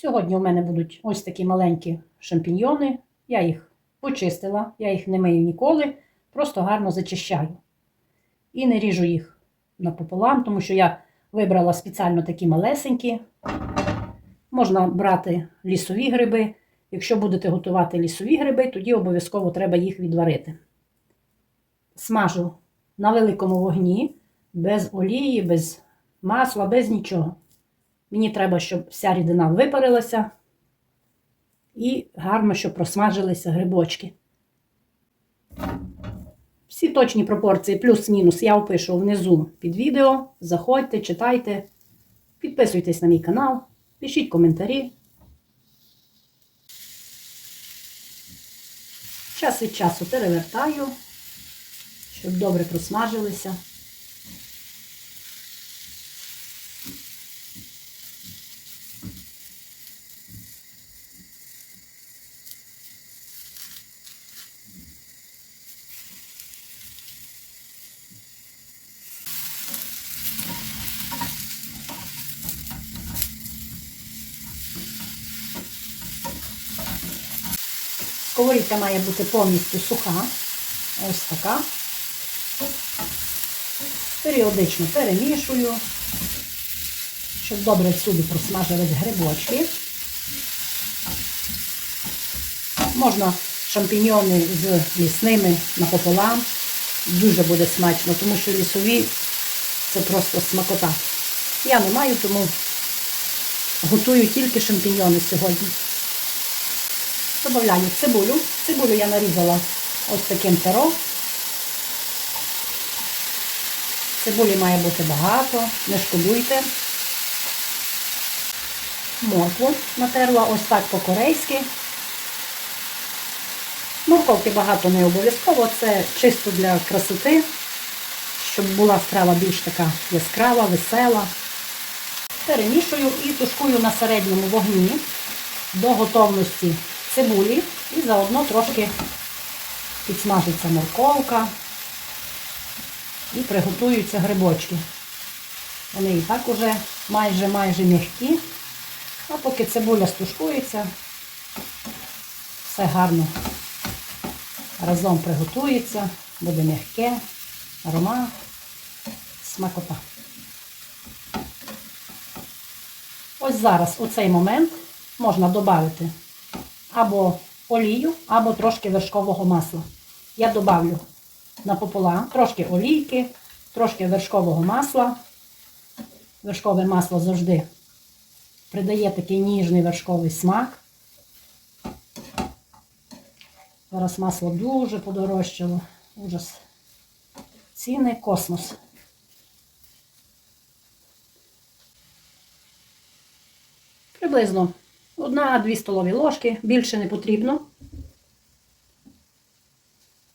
Сьогодні у мене будуть ось такі маленькі шампіньйони. Я їх почистила, я їх не мию ніколи, просто гарно зачищаю. І не ріжу їх напополам, тому що я вибрала спеціально такі малесенькі. Можна брати лісові гриби. Якщо будете готувати лісові гриби, тоді обов'язково треба їх відварити. Смажу на великому вогні, без олії, без масла, без нічого. Мені треба, щоб вся рідина випарилася і гарно, щоб просмажилися грибочки. Всі точні пропорції, плюс-мінус, я опишу внизу під відео. Заходьте, читайте, підписуйтесь на мій канал, пишіть коментарі. Час від часу перевертаю, щоб добре просмажилися. Сковорідка має бути повністю суха. Ось така. Періодично перемішую, щоб добре всюди просмажились грибочки. Можна шампіньйони з лісними напополам. Дуже буде смачно, тому що лісові це просто смакота. Я не маю, тому готую тільки шампіньйони сьогодні. Добавляю цибулю. Цибулю я нарізала ось таким пером. Цибулі має бути багато, не шкодуйте. Моркву натерла ось так по-корейськи. Морковки багато не обов'язково, це чисто для красоти, щоб була страва більш така яскрава, весела. Перемішую і тушкую на середньому вогні до готовності цибулі і заодно трошки підсмажиться морковка і приготуються грибочки. Вони і так уже майже-майже м'які, а поки цибуля стушкується, все гарно разом приготується, буде м'яке, аромат, смакота. Ось зараз у цей момент можна додати або олію, або трошки вершкового масла. Я додавлю напополам трошки олійки, трошки вершкового масла. Вершкове масло завжди придає такий ніжний вершковий смак. Зараз масло дуже подорожчало. Ужас. Ціни космос. Приблизно одна-дві столові ложки, більше не потрібно.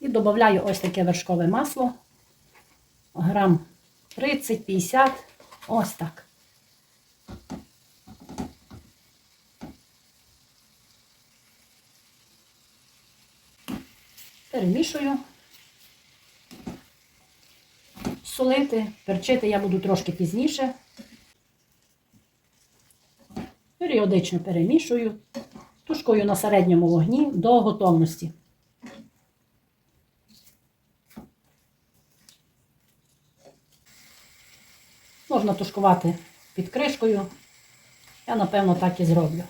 І додаю ось таке вершкове масло. Грам 30-50, ось так. Перемішую. Солити, перчити я буду трошки пізніше. Періодично перемішую, тушкую на середньому вогні до готовності. Можна тушкувати під кришкою. Я, напевно, так і зроблю.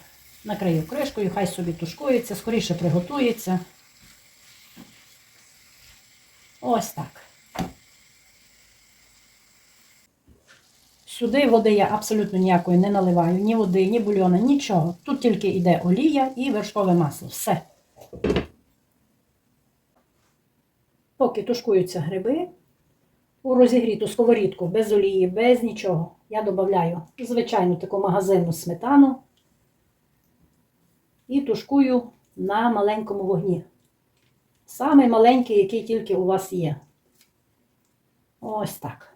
Накрию кришкою, хай собі тушкується, скоріше приготується. Ось так. Сюди води я абсолютно ніякої не наливаю, ні води, ні бульйона, нічого. Тут тільки йде олія і вершкове масло. Все. Поки тушкуються гриби, у розігріту сковорідку без олії, без нічого, я додаю звичайну таку магазинну сметану і тушкую на маленькому вогні. Самий маленький, який тільки у вас є. Ось так.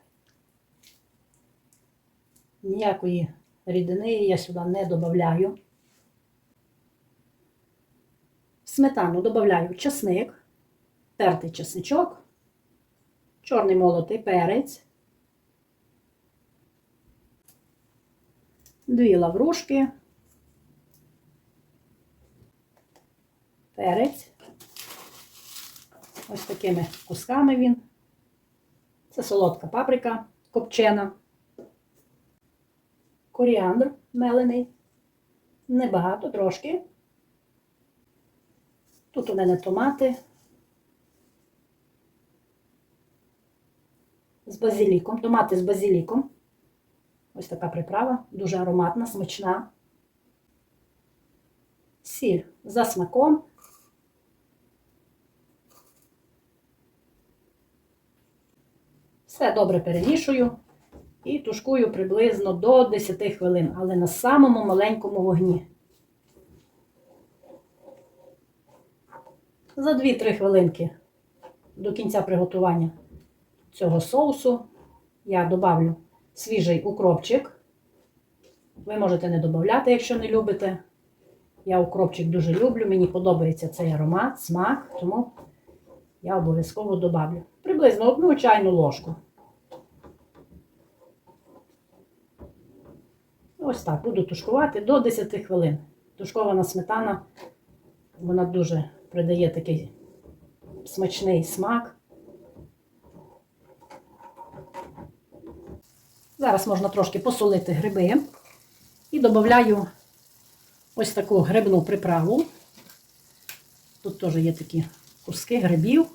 Ніякої рідини я сюди не додаю. В сметану додаю часник, тертий часничок, чорний молотий перець, дві лаврушки, перець. Ось такими кусками він. Це солодка паприка копчена. Коріандр мелений. Небагато трошки. Тут у мене томати. З базиліком. Томати з базиліком. Ось така приправа, дуже ароматна, смачна. Сіль за смаком. Все добре перемішую і тушкую приблизно до 10 хвилин, але на самому маленькому вогні. За 2-3 хвилинки до кінця приготування цього соусу я добавлю свіжий укропчик. Ви можете не додати, якщо не любите. Я укропчик дуже люблю, мені подобається цей аромат, смак, тому я обов'язково добавлю. Приблизно одну чайну ложку. Ось так, буду тушкувати до 10 хвилин. Тушкована сметана, вона дуже придає такий смачний смак. Зараз можна трошки посолити гриби. І додаю ось таку грибну приправу. Тут теж є такі куски грибів.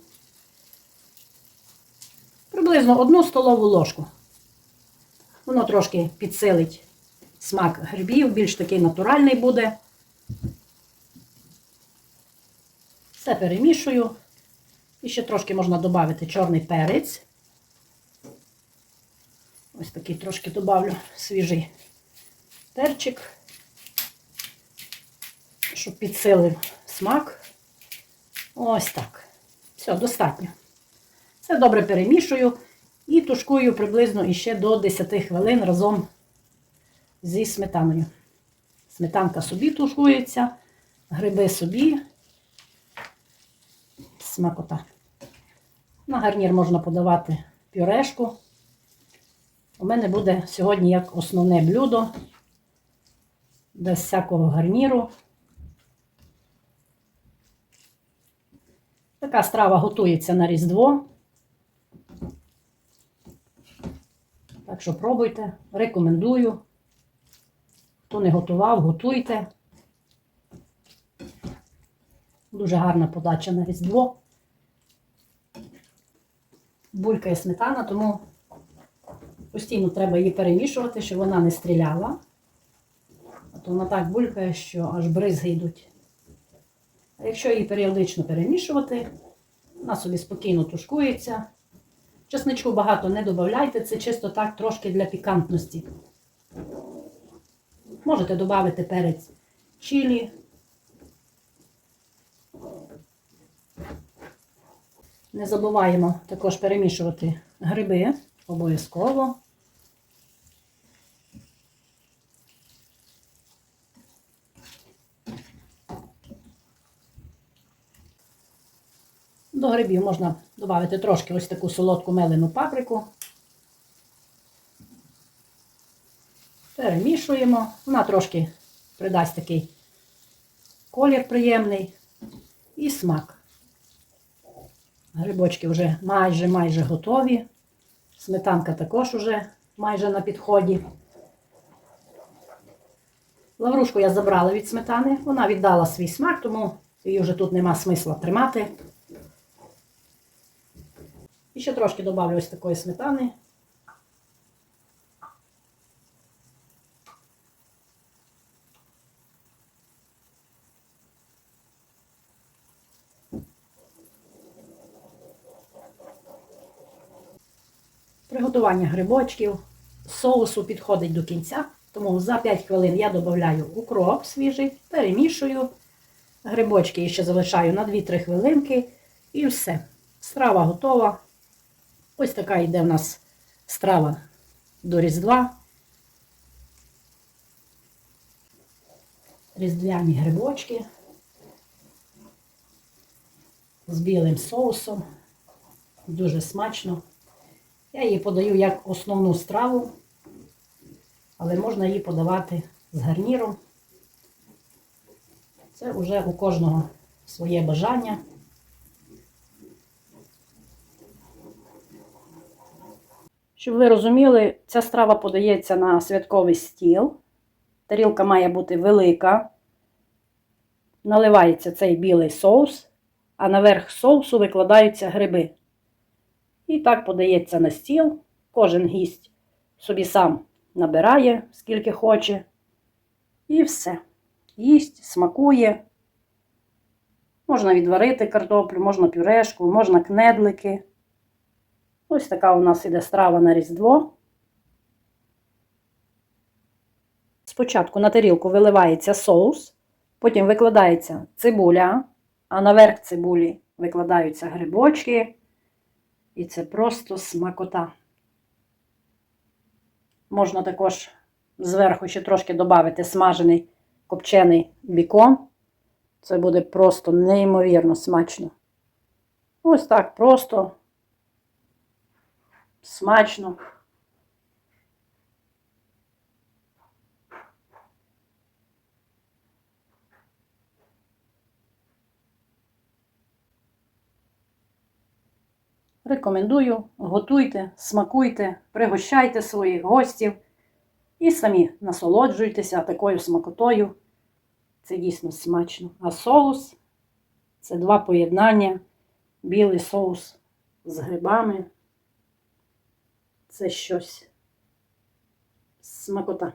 Приблизно одну столову ложку. Воно трошки підсилить смак грибів, більш такий натуральний буде. Все перемішую. І ще трошки можна додати чорний перець. Ось такий трошки добавлю свіжий перчик, щоб підсилив смак. Ось так. Все, достатньо. Все добре перемішую і тушкую приблизно іще до 10 хвилин разом зі сметаною. Сметанка собі тушкується, гриби собі. Смакота. На гарнір можна подавати пюрешку. У мене буде сьогодні як основне блюдо, без всякого гарніру. Така страва готується на Різдво. Так що пробуйте, рекомендую. Хто не готував, готуйте. Дуже гарна подача на Різдво. Булькає сметана, тому Постійно треба її перемішувати, щоб вона не стріляла. А то вона так булькає, що аж бризги йдуть. А якщо її періодично перемішувати, вона собі спокійно тушкується. Чесничку багато не додавайте, це чисто так трошки для пікантності. Можете додати перець чилі. Не забуваємо також перемішувати гриби. Обов'язково. До грибів можна додати трошки ось таку солодку мелену паприку. Перемішуємо. Вона трошки придасть такий колір приємний і смак. Грибочки вже майже-майже готові. Сметанка також уже майже на підході. Лаврушку я забрала від сметани. Вона віддала свій смак, тому її вже тут нема смисла тримати. І ще трошки додавлю ось такої сметани. Приготування грибочків, соусу підходить до кінця, тому за 5 хвилин я додаю укроп свіжий, перемішую. Грибочки ще залишаю на 2-3 хвилинки і все. Страва готова. Ось така йде в нас страва до Різдва. Різдвяні грибочки з білим соусом. Дуже смачно. Я її подаю як основну страву, але можна її подавати з гарніром. Це вже у кожного своє бажання. Щоб ви розуміли, ця страва подається на святковий стіл. Тарілка має бути велика. Наливається цей білий соус, а наверх соусу викладаються гриби. І так подається на стіл. Кожен гість собі сам набирає, скільки хоче. І все. Їсть, смакує. Можна відварити картоплю, можна пюрешку, можна кнедлики. Ось така у нас іде страва на Різдво. Спочатку на тарілку виливається соус, потім викладається цибуля, а наверх цибулі викладаються грибочки. І це просто смакота. Можна також зверху ще трошки додати смажений копчений бікон. Це буде просто неймовірно смачно. Ось так просто смачно. Рекомендую, готуйте, смакуйте, пригощайте своїх гостів і самі насолоджуйтеся такою смакотою. Це дійсно смачно. А соус це два поєднання. Білий соус з грибами. Це щось смакота.